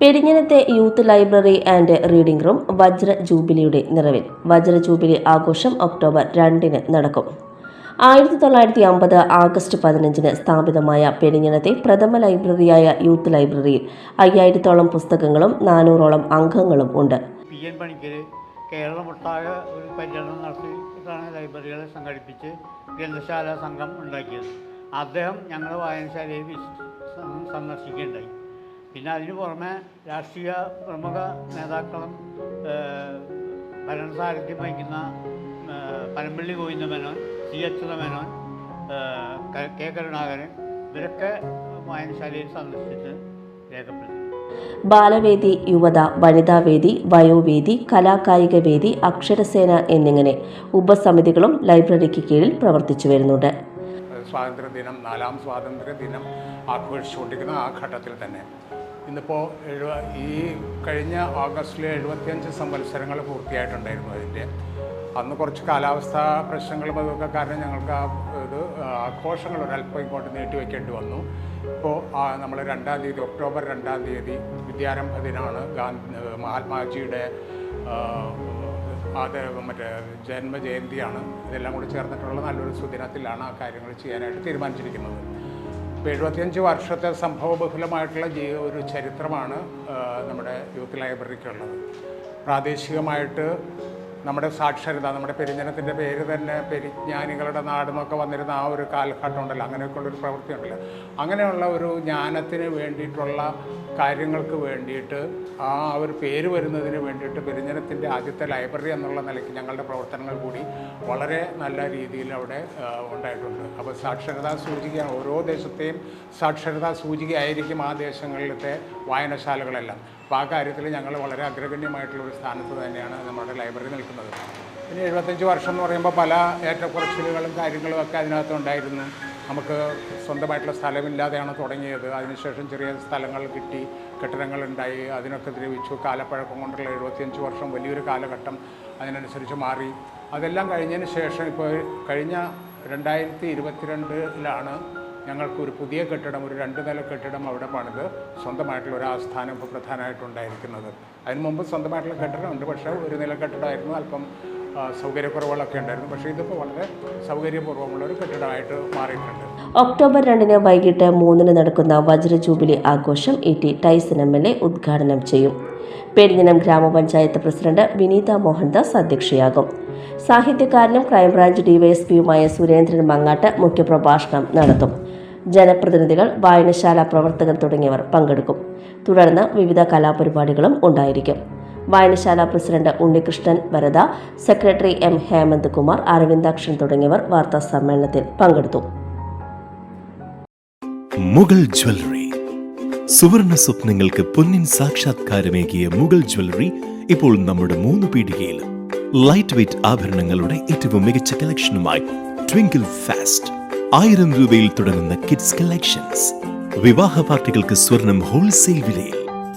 പെരിഞ്ഞനത്തെ youth library and reading room വജ്ര ജൂബിലിയുടെ നിറവിൽ. വജ്ര jubilee ആഘോഷം ഒക്ടോബർ രണ്ടിന് നടക്കും. ആയിരത്തി തൊള്ളായിരത്തി അമ്പത് ആഗസ്റ്റ് പതിനഞ്ചിന് സ്ഥാപിതമായ പെരിഞ്ഞനത്തെ പ്രഥമ ലൈബ്രറിയായ യൂത്ത് ലൈബ്രറിയിൽ അയ്യായിരത്തോളം പുസ്തകങ്ങളും നാനൂറോളം അംഗങ്ങളും ഉണ്ട്. പി എൻ പണിക്കർ കേരളമൊട്ടാകെ ഒരു പര്യടനം നടത്തിയിട്ടാണ് ലൈബ്രറികളെ സംഘടിപ്പിച്ച് ഗ്രന്ഥശാല സംഘം ഉണ്ടാക്കിയത്. അദ്ദേഹം ഞങ്ങളുടെ വായനശാലയെ സന്ദർശിക്കുകയുണ്ടായി. പിന്നെ അതിന് പുറമെ രാഷ്ട്രീയ പ്രമുഖ നേതാക്കളും ഭരണസാരഥ്യം വഹിക്കുന്ന പനമ്പള്ളി ഗോവിന്ദ മേനോൻ സി അച്യുത മേനോൻ ക- കരുണാകരൻ ഇവരൊക്കെ വായനശാലയിൽ സന്ദർശിച്ച് രേഖപ്പെടുത്തി ബാലവേദി യുവത വനിതാവേദി വയോവേദി കലാകായിക വേദി അക്ഷരസേന എന്നിങ്ങനെ ഉപസമിതികളും ലൈബ്രറിക്ക് കീഴിൽ പ്രവർത്തിച്ചു വരുന്നുണ്ട്. സ്വാതന്ത്ര്യദിനം നാലാം സ്വാതന്ത്ര്യ ദിനം ആഘോഷിച്ചുകൊണ്ടിരിക്കുന്ന ആ ഘട്ടത്തിൽ തന്നെ ഇന്നിപ്പോൾ എഴുപ ഈ കഴിഞ്ഞ ഓഗസ്റ്റിലെ എഴുപത്തിയഞ്ച് സംവത്സരങ്ങൾ പൂർത്തിയായിട്ടുണ്ടായിരുന്നു അതിന്റെ. അന്ന് കുറച്ച് കാലാവസ്ഥാ പ്രശ്നങ്ങളും അതൊക്കെ കാരണം ഞങ്ങൾക്ക് ആ ഇത് ആഘോഷങ്ങൾ ഒരല്പം ഇങ്ങോട്ട് നീട്ടിവെക്കേണ്ടി വന്നു. ഇപ്പോൾ നമ്മൾ രണ്ടാം തീയതി ഒക്ടോബർ രണ്ടാം തീയതി വിദ്യാരംഭ ദിനമാണ് ഗാന്ധി മഹാത്മാജിയുടെ അത് മറ്റേ ജന്മജയന്തിയാണ്. ഇതെല്ലാം കൂടി ചേർന്നിട്ടുള്ള നല്ലൊരു സുദിനത്തിലാണ് ആ കാര്യങ്ങൾ ചെയ്യാനായിട്ട് തീരുമാനിച്ചിരിക്കുന്നത്. എഴുപത്തിയഞ്ച് വർഷത്തെ സംഭവബഹുലമായിട്ടുള്ള ജീ ഒരു ചരിത്രമാണ് നമ്മുടെ യൂത്ത് ലൈബ്രറിക്കുള്ളത്. പ്രാദേശികമായിട്ട് നമ്മുടെ സാക്ഷരത നമ്മുടെ പെരിഞ്ഞനത്തിന്റെ പേര് തന്നെ പെരിജ്ഞാനികളുടെ നാടെന്നൊക്കെ വന്നിരുന്ന ആ ഒരു കാലഘട്ടം ഉണ്ടല്ലോ. അങ്ങനെയൊക്കെയുള്ളൊരു പ്രവൃത്തി ഉണ്ടല്ലോ അങ്ങനെയുള്ള ഒരു ജ്ഞാനത്തിന് വേണ്ടിയിട്ടുള്ള കാര്യങ്ങൾക്ക് വേണ്ടിയിട്ട് ആ അവർ പേര് വരുന്നതിന് വേണ്ടിയിട്ട് പെരിഞ്ഞനത്തിന്റെ ആദ്യത്തെ ലൈബ്രറി എന്നുള്ള നിലയ്ക്ക് ഞങ്ങളുടെ പ്രവർത്തനങ്ങൾ കൂടി വളരെ നല്ല രീതിയിൽ അവിടെ ഉണ്ടായിട്ടുണ്ട്. അപ്പോൾ സാക്ഷരതാ സൂചിക ഓരോ ദേശത്തെയും സാക്ഷരതാ സൂചിക സൂചികയായിരിക്കും ആ ദേശങ്ങളിലത്തെ വായനശാലകളെല്ലാം. അപ്പോൾ ആ കാര്യത്തിൽ ഞങ്ങൾ വളരെ അഗ്രഗണ്യമായിട്ടുള്ള ഒരു സ്ഥാനത്ത് തന്നെയാണ് നമ്മുടെ ലൈബ്രറി നിൽക്കുന്നത്. പിന്നെ എഴുപത്തഞ്ച് വർഷം എന്ന് പറയുമ്പോൾ പല ഏറ്റക്കുറച്ചിലുകളും കാര്യങ്ങളും ഒക്കെ അതിനകത്ത് ഉണ്ടായിരുന്നു. നമുക്ക് സ്വന്തമായിട്ടുള്ള സ്ഥലമില്ലാതെയാണ് തുടങ്ങിയത്. അതിനുശേഷം ചെറിയ സ്ഥലങ്ങൾ കിട്ടി കെട്ടിടങ്ങളുണ്ടായി അതിനൊക്കെ ദ്രവിച്ചു. കാലപ്പഴക്കം കൊണ്ടുള്ള എഴുപത്തിയഞ്ച് വർഷം വലിയൊരു കാലഘട്ടം അതിനനുസരിച്ച് മാറി. അതെല്ലാം കഴിഞ്ഞതിന് ശേഷം ഇപ്പോൾ കഴിഞ്ഞ രണ്ടായിരത്തി ഇരുപത്തിരണ്ടിലാണ് ഞങ്ങൾക്ക് ഒരു പുതിയ കെട്ടിടം ഒരു രണ്ട് നില കെട്ടിടം അവിടെ പണിത് സ്വന്തമായിട്ടുള്ള ഒരു ആസ്ഥാനം ഇപ്പോൾ പ്രധാനമായിട്ടുണ്ടായിരിക്കുന്നത്. അതിന് മുമ്പ് സ്വന്തമായിട്ടുള്ള കെട്ടിടമുണ്ട് പക്ഷേ ഒരു നില കെട്ടിടമായിരുന്നു. അല്പം സൗകര്യക്കുറവുകളൊക്കെ ഉണ്ടായിരുന്നു. പക്ഷേ ഇതിപ്പോൾ വളരെ സൗകര്യപൂർവമുള്ള ഒരു കെട്ടിടമായിട്ട് മാറിയിട്ടുണ്ട്. ഒക്ടോബർ രണ്ടിന് വൈകിട്ട് മൂന്നിന് നടക്കുന്ന വജ്ര ജൂബിലി ആഘോഷം E T Taison M L A ഉദ്ഘാടനം ചെയ്യും. പെരിഞ്ഞനം ഗ്രാമപഞ്ചായത്ത് പ്രസിഡന്റ് വിനീത മോഹൻദാസ് അധ്യക്ഷയാകും. സാഹിത്യകാരനും ക്രൈംബ്രാഞ്ച് ഡിവൈഎസ്പിയുമായ സുരേന്ദ്രൻ മങ്ങാട്ട് മുഖ്യപ്രഭാഷണം നടത്തും. ജനപ്രതിനിധികൾ വായനശാല പ്രവർത്തകർ തുടങ്ങിയവർ പങ്കെടുക്കും. തുടർന്ന് വിവിധ കലാപരിപാടികളും ഉണ്ടായിരിക്കും. വായനശാല president Unnikrishnan Varada secretary M Hemanth Kumar Aravindakshan തുടങ്ങിയവർ വാർത്താ സമ്മേളനത്തിൽ പങ്കെടുത്തു. മുഗൾ ജ്വല്ലറി. സുവർണ സ്വപ്നങ്ങൾക്ക് പൊന്നിൻ സാക്ഷാത്കാരമേകിയ മുഗൾ ജ്വല്ലറി ഇപ്പോൾ നമ്മുടെ മൂന്ന് പീടികയിൽ. ലൈറ്റ് വെയ്റ്റ് ആഭരണങ്ങളുടെ ഏറ്റവും മികച്ച കളക്ഷനുമായി ട്വിങ്കിൾ ഫാസ്റ്റ് ആയിരം രൂപയിൽ തുടങ്ങുന്ന കിഡ്സ് കളക്ഷൻസ് വിവാഹ പാർട്ടികൾക്ക് സ്വർണം ഹോൾസെയിൽ വിലയിൽ